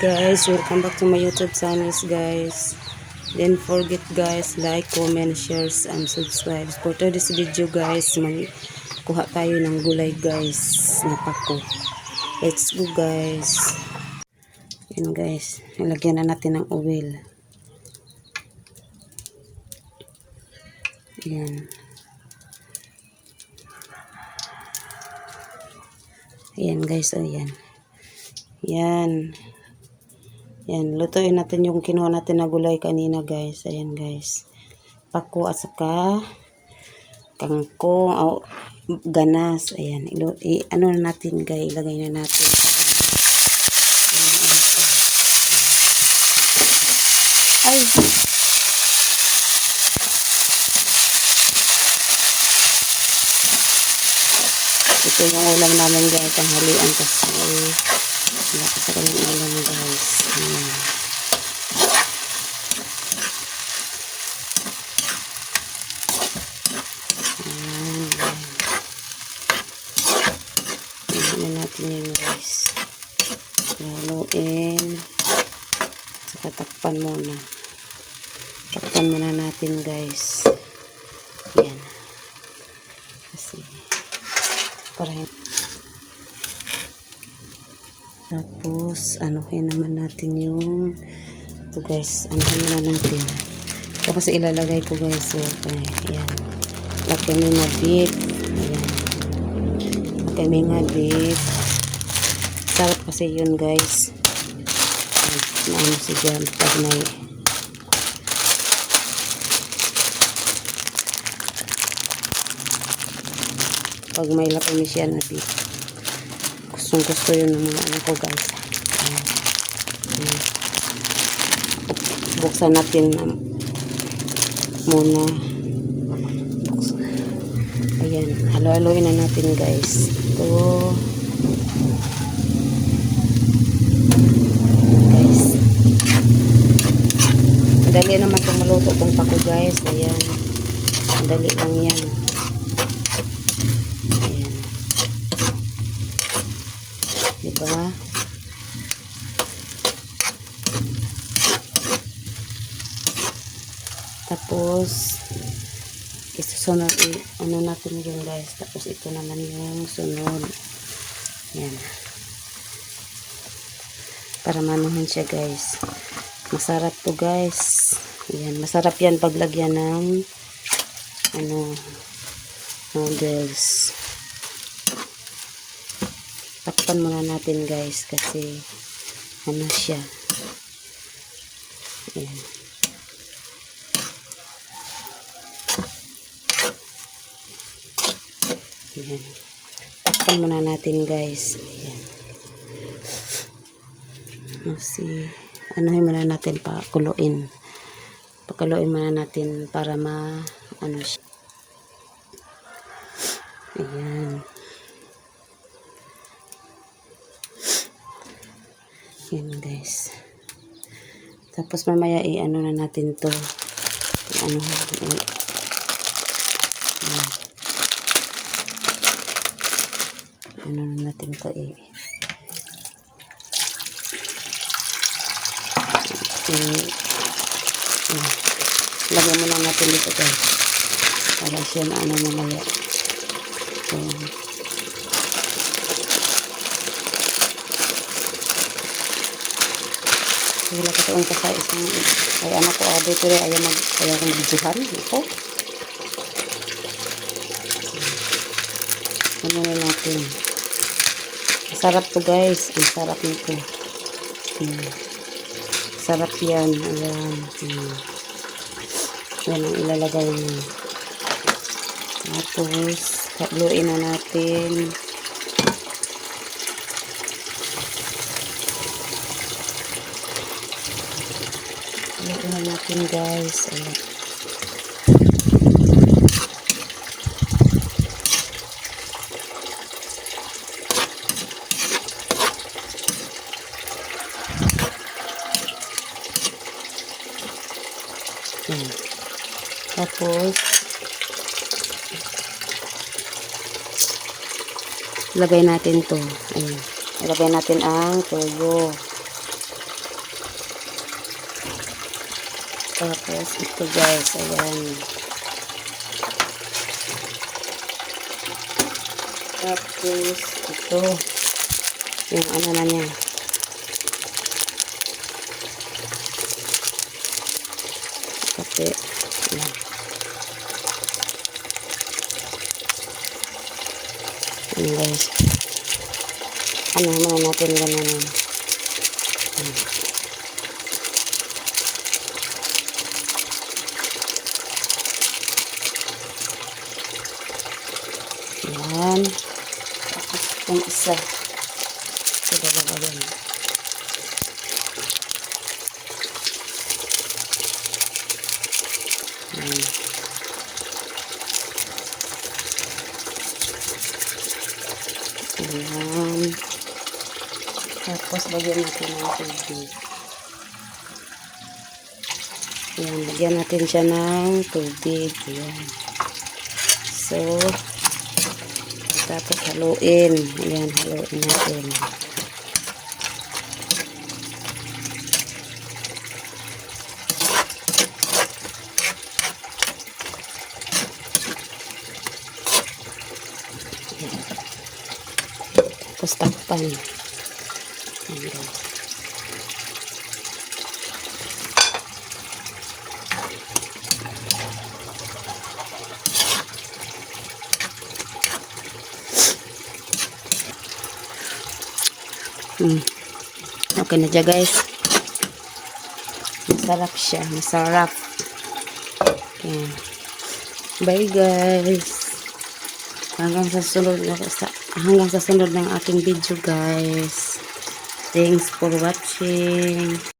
guys, welcome back to my YouTube channel guys. Then forget guys, like, comment, shares, and subscribe. For today's video guys, kuha tayo ng gulay guys na pako. Let's go guys. Yan guys, nilagyan na natin ng oil. Yan. Ayan guys, oh yan. Yan. Lutuin natin yung kinuha natin na gulay kanina guys. Ayan guys. Pako at saka kangkong, oh, ganas. Ayan, ilo, i, ano na natin guys, ilagay na natin. Ay! Ito yung ulam namin guys, ang halian kasi wala kasi kami ulam guys. Ayan. Ayan. Ayan na natin yun guys. Haluin. Saka takpan muna. Takpan muna natin guys. Ayan. Kasi para tapos anuhin naman natin yung ito guys anuhin muna natin tapos ilalagay ko guys okay, ayan lagyan mo na beef ayan lagyan mo sarap kasi yun guys. Ayan, maano si dyan pag may pag may lapay siya na beef gustong gusto yun ng mga anak ko guys. Buksan natin um, muna. Ayan. Halo-haloin na natin guys. Ito guys madali naman itong maluto itong pako guys ayan madali lang yan Ayan. Diba? Tapos, isusunod, ano natin yun guys. Tapos ito naman yung sunod. Yan. Para manuhin siya guys. Masarap to guys. Yan. Masarap yan paglagyan ng ano, noodles. Takpan muna natin guys kasi ano siya. Ayan. Ayan. Takpan muna natin guys. Ayan. Kasi anuhin muna natin pa kuluin. Pakuluin muna natin para ma ano siya. Ayan. Yan guys. Tapos mamaya i-ano na natin to. Ano, ano na natin to i- i- yan. Lagyan muna natin dito guys. Para siya na ano mamaya. Ayan. wala ka taong ka sa isang ay anak ko ko rin ayaw mag ayaw kong bidyuhan ito ano na natin sarap to guys ang sarap nito hmm. Sarap yan ayan hmm. yan ang ilalagay mo tapos haluin na natin Haluin na natin guys. Ayan. Tapos, lagay natin to. Ayan. Lagay natin ang toyo. Tapos, ito guys. Ayan. Tapos, ito. Yung ano na niya. Kape. Ayan. Ayan guys. Ano muna natin ganun. Yan. Tapos yung isa. Ito dalawa yan. Yan. Ayan. Tapos lagyan natin ng tubig. Ayan, lagyan natin siya ng tubig. Ayan. So, tapos haluin. Ayan, haluin natin. Ayan. Takpan. Ayan. Hmm. Okay na dyan guys. Masarap siya. Masarap. Yan. Bye guys. Hanggang sa sunod sa, hanggang sa sunod ng ating video guys. Thanks for watching.